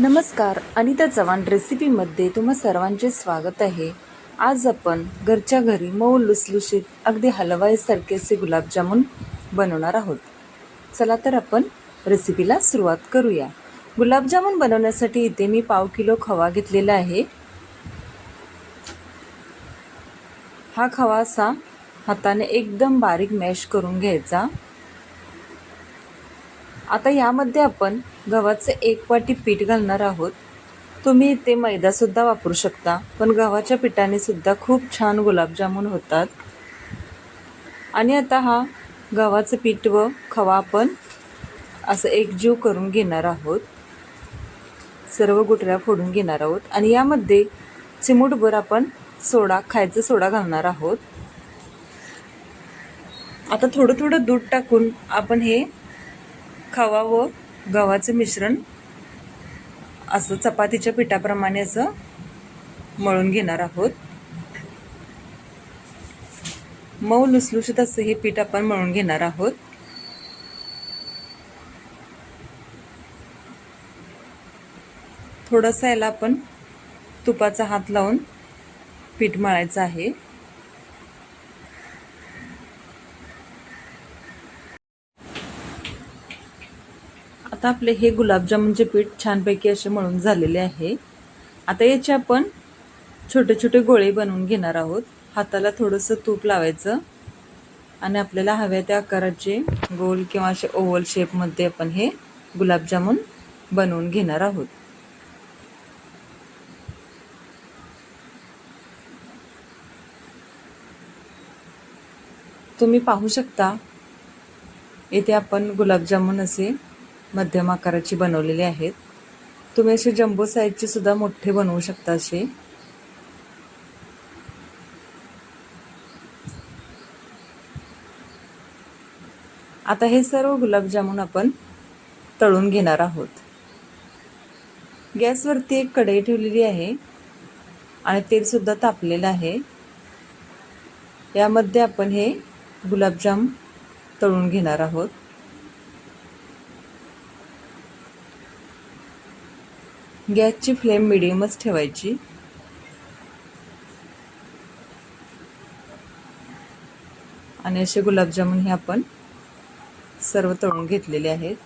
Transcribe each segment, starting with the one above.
नमस्कार अनिता चव्हाण रेसिपीमध्ये तुम्हा सर्वांचे स्वागत आहे. आज आपण घरच्या घरी मऊ लुसलुशीत अगदी हलवाईसारखे असे गुलाबजामुन बनवणार आहोत. चला तर आपण रेसिपीला सुरुवात करूया. गुलाबजामुन बनवण्यासाठी इथे मी पाव किलो खवा घेतलेला आहे. हा खवा असा हाताने एकदम बारीक मॅश करून घ्यायचा. आता यामध्ये आपण गव्हाचे एक वाटी पीठ घालणार आहोत. तुम्ही इथे मैदासुद्धा वापरू शकता पण गव्हाच्या पिठाने सुद्धा खूप छान गुलाबजामुन होतात. आणि आता हा गव्हाचं पीठ व खवा आपण असं एकजीव करून घेणार आहोत. सर्व गुटऱ्या फोडून घेणार आहोत. आणि यामध्ये चिमूटभर आपण सोडा खायचा सोडा घालणार आहोत. आता थोडं थोडं दूध टाकून आपण हे खवा व गव्हाचं मिश्रण असं चपातीच्या पिठाप्रमाणे असं मळून घेणार आहोत. मऊ लुसलुसत असं हे पीठ आपण मळून घेणार आहोत. थोडंसं याला आपण तुपाचा हात लावून पीठ मळायचं आहे. आता आपले हे गुलाबजामुनचे पीठ छानपैकी असे मळून झालेले आहे आता याचे आपण छोटे छोटे गोळे बनवून घेणार आहोत. हाताला थोडंसं तूप लावायचं आणि आपल्याला हव्या त्या आकाराचे गोल किंवा असे ओव्हल शेपमध्ये आपण हे गुलाबजामुन बनवून घेणार आहोत. तुम्ही पाहू शकता येथे आपण गुलाबजामुन असे मध्यम आकाराची बनवलेली आहेत. तुम्ही असे जम्बो साईजचे सुद्धा मोठे बनवू शकता असे. आता हे सर्व गुलाबजामुन आपण तळून घेणार आहोत. गॅसवरती एक कढई ठेवलेली आहे आणि तेलसुद्धा तापलेलं आहे. यामध्ये आपण हे गुलाबजाम तळून घेणार आहोत. गॅसची फ्लेम मिडियमच ठेवायची. आणि असे गुलाबजामुन हे आपण सर्व तळून घेतलेले आहेत.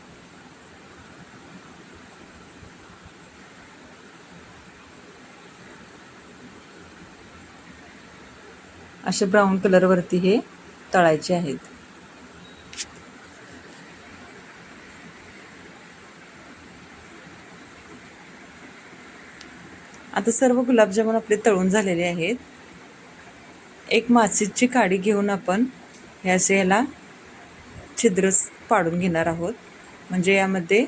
असे ब्राऊन कलरवरती हे तळायचे आहेत. आता सर्व गुलाबजामुन आपले तळून झालेले आहेत. एक माचीची काडी घेऊन आपण हे असे ह्याला छिद्र पाडून घेणार आहोत. म्हणजे यामध्ये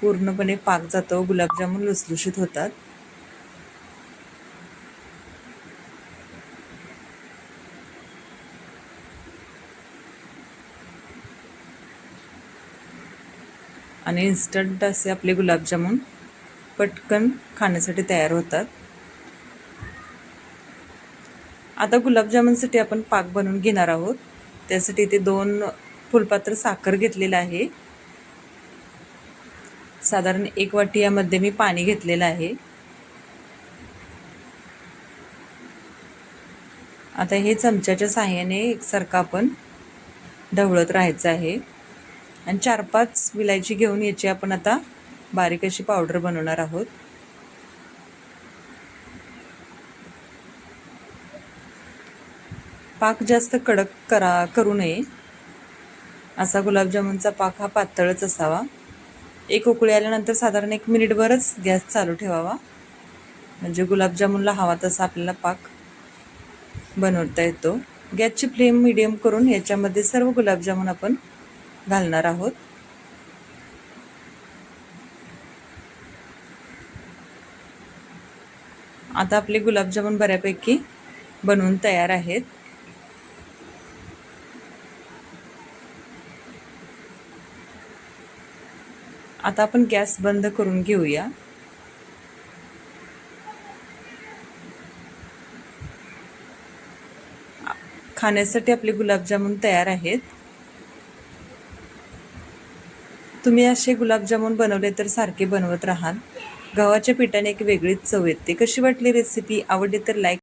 पूर्णपणे पाक जातो गुलाबजामुन लुसलुशीत होतात. आणि इन्स्टंट असे आपले गुलाबजामुन पटकन खाण्यासाठी तयार होतात. आता गुलाबजामुनसाठी आपण पाक बनवून घेणार आहोत. त्यासाठी इथे दोन फुलपात्र साखर घेतलेलं आहे. साधारण एक वाटी यामध्ये मी पाणी घेतलेलं आहे. आता हे चमच्याच्या साह्याने एकसारखं आपण ढवळत राहायचं आहे. आणि चार पाच विलायची घेऊन याची आपण आता बारीक अशी पावडर बनवणार आहोत. पाक जास्त कडक करा करू नये. असा गुलाबजामुनचा पाक हा पातळच असावा. एक उकळी आल्यानंतर साधारण एक मिनिटभरच गॅस चालू ठेवावा. म्हणजे गुलाबजामुनला हवा तसा आपल्याला पाक बनवता येतो. गॅसची फ्लेम मिडियम करून याच्यामध्ये सर्व गुलाबजामुन आपण घालणार आहोत. आता आपले गुलाबजामुन बऱ्यापैकी बनवून तयार आहेत. आता आपण गॅस बंद करून घेऊया. खाण्यासाठी आपले गुलाबजामुन तयार आहेत. तुम्ही असे गुलाबजामुन बनवले तर सारखे बनवत राहाल. गव्हाच्या पिठाने एक वेगळीच चव येते. कशी वाटली रेसिपी आवडली तर लाईक